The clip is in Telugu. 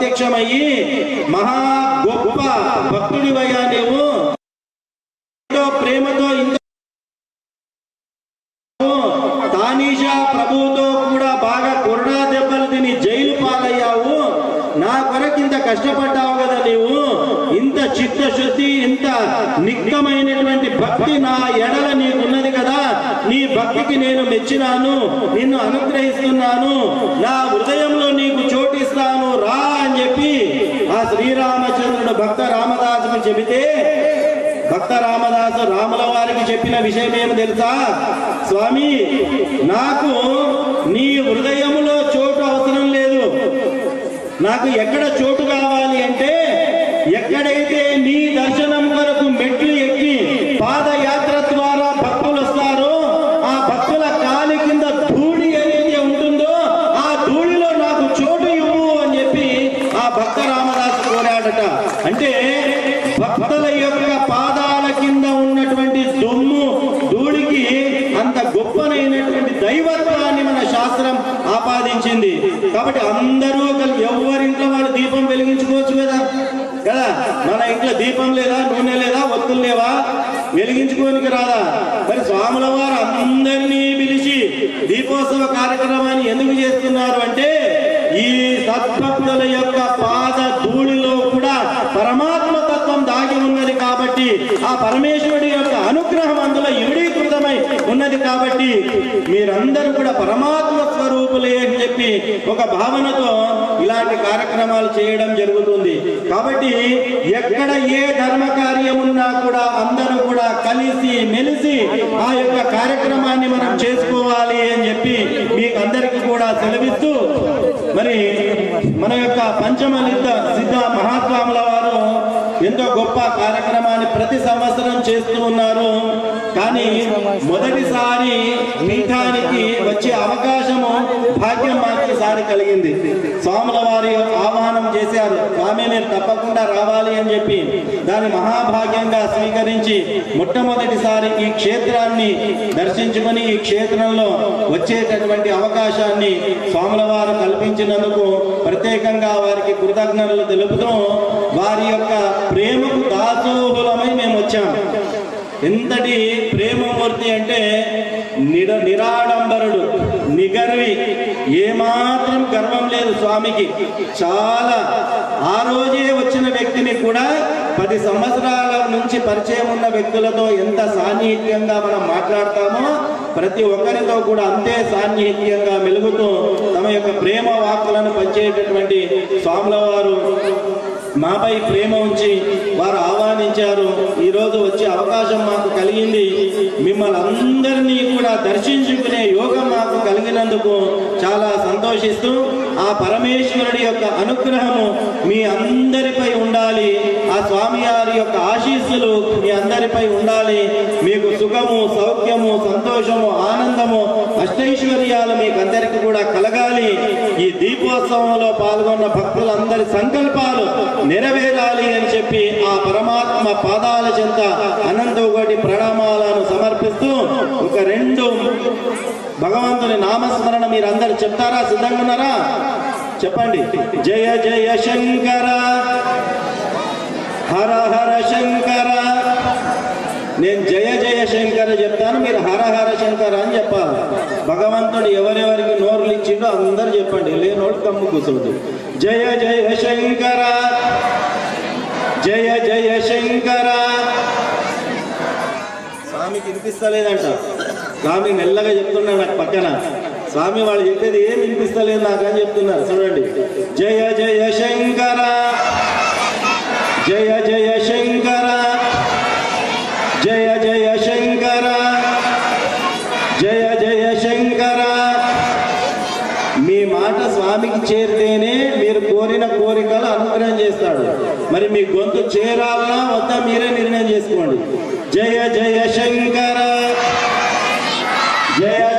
ప్రత్యక్షమయ్యి మహా గొప్ప భక్తుడివయ్యా నీవు. ప్రేమతో ఇంత తానీషా ప్రభువుతో కూడా బాగా కొరడా దెబ్బలు తిని జైలు పాలయ్యావు. నా కొరకు ఇంత కష్టపడ్డావు కదా నీవు. ఇంత చిత్తశుద్ధి ఇంత నిక్కమైనటువంటి భక్తి నా ఎడల నీకున్నది కదా. నీ భక్తికి నేను మెచ్చినాను నిన్ను అనుగ్రహిస్తున్నాను. నా హృదయంలో నీకు చోటిస్తాను రా అని చెప్పి ఆ శ్రీరామచంద్రుడు భక్త రామదాసుకు చెబితే భక్త రామదాసు రాముల వారికి చెప్పిన విషయం ఏమి తెలుసా? స్వామి నాకు నీ హృదయములో చోటు అవసరం లేదు. నాకు ఎక్కడ చోటు కావాలి అంటే ఎక్కడైతే నీ దర్శనం కొరకు మెట్లు గొప్పనైనటువంటి దైవత్వాన్ని మన శాస్త్రం ఆపాదించింది. కాబట్టి అందరూ ఎవరింట్లో వాళ్ళు దీపం వెలిగించుకోవచ్చు కదా? కదా? మన ఇంట్లో దీపం లేదా నూనె లేదా ఒత్తులు లేవా? వెలిగించుకోనికి రాదా? మరి స్వాముల వారు అందరినీ పిలిచి దీపోత్సవ కార్యక్రమాన్ని ఎందుకు చేస్తున్నారు అంటే ఈ సద్భక్తుల యొక్క పాద ధూళిలో కూడా పరమాత్మ తత్వం దాగి ఉన్నది కాబట్టి ఆ పరమేశ్వరుడి యొక్క అనుగ్రహం అందులో ఇవిడీకృతమై ఉన్నది కాబట్టి మీరందరూ కూడా పరమాత్మ స్వరూపులే అని చెప్పి ఒక భావనతో ఇలాంటి కార్యక్రమాలు చేయడం జరుగుతుంది. కాబట్టి ఎక్కడ ఏ ధర్మ కార్యం ఉన్నా కూడా అందరూ కూడా కలిసి మెలిసి ఆ యొక్క కార్యక్రమాన్ని మనం చేసుకోవాలి అని చెప్పి మీకు అందరికీ కూడా సెలవిస్తూ మరి మన యొక్క పంచమలిద్ద సిద్ధ మహాస్వాముల వారు ఎంతో గొప్ప కార్యక్రమాన్ని ప్రతి సంవత్సరం చేస్తూ ఉన్నారు. కానీ మొదటిసారి పీఠానికి వచ్చే అవకాశము భాగ్యం మాకు సారి కలిగింది. స్వాముల వారి యొక్క చేశారు. స్వామి మీరు తప్పకుండా రావాలి అని చెప్పి దాని మహాభాగ్యంగా స్వీకరించి మొట్టమొదటిసారి ఈ క్షేత్రాన్ని దర్శించుకొని ఈ క్షేత్రంలో వచ్చేటటువంటి అవకాశాన్ని స్వాముల వారు కల్పించినందుకు ప్రత్యేకంగా వారికి కృతజ్ఞతలు తెలుపుతూ వారి యొక్క ప్రేమకు దాసోహులమై మేము వచ్చాం. ఎంతటి ప్రేమమూర్తి అంటే నిర నిరాడ లేదు స్వామికి చాలా ఆ రోజే వచ్చిన వ్యక్తిని కూడా పది సంవత్సరాల నుంచి పరిచయం ఉన్న వ్యక్తులతో ఎంత సాన్నిహిత్యంగా మనం మాట్లాడతామో ప్రతి ఒక్కరితో కూడా అంతే సాన్నిహిత్యంగా మెలుగుతూ తమ యొక్క ప్రేమ వాక్కులను పంచేటటువంటి స్వాముల వారు మాపై ప్రేమ ఉంచి వారు ఆహ్వానించారు. ఈరోజు వచ్చే అవకాశం మాకు కలిగింది. మిమ్మల్ని అందరినీ కూడా దర్శించుకునే యోగం మాకు కలిగినందుకు చాలా సంతోషిస్తూ ఆ పరమేశ్వరుడి యొక్క అనుగ్రహము మీ అందరిపై ఉండాలి. ఆ స్వామి వారి యొక్క ఆశీస్సులు మీ అందరిపై ఉండాలి. మీకు సుఖము సౌఖ్యము సంతోషము ఆనందము అష్టైశ్వర్యాలు మీకు అందరికీ కూడా కలగాలి. ఈ దీపోత్సవంలో పాల్గొన్న భక్తులందరి సంకల్పాలు నెరవేరాలి అని చెప్పి ఆ పరమాత్మ పాదాల చెంత అనంత ఒకటి ప్రణామాలను సమర్పిస్తూ ఒక రెండు భగవంతుని నామస్మరణ మీరు అందరు చెప్తారా? సిద్ధంగా ఉన్నారా? చెప్పండి. జయ జయ శంకర. హర హర శంకర. నేను జయ జయ శంకర చెప్తాను మీరు హర హర శంకర అని చెప్పాలి. భగవంతుడు ఎవరెవరికి నోర్లు ఇచ్చిండో అందరు చెప్పండి. లేనోడు కమ్ము కూర్చోదు. జయ జయ శంకర. జయ జయ శంకర. స్వామికి వినిపిస్తలేదంట. స్వామి మెల్లగా చెప్తున్నాడు నాకు పక్కన. స్వామి వాళ్ళు చెప్పేది ఏం వినిపిస్తలేదు నాకు అని చెప్తున్నారు. చూడండి. జయ జయ శంకర. జయ జయ శంకర. జయ జయ శంకర. జయ జయ శంకర. మీ మాట స్వామికి చేరితేనే మీరు కోరిన కోరికలు అనుగ్రహం చేస్తాడు. మరి మీ గొంతు చేరాలన్నా వద్దా మీరే నిర్ణయం చేసుకోండి. జయ జయ శంకర. జయ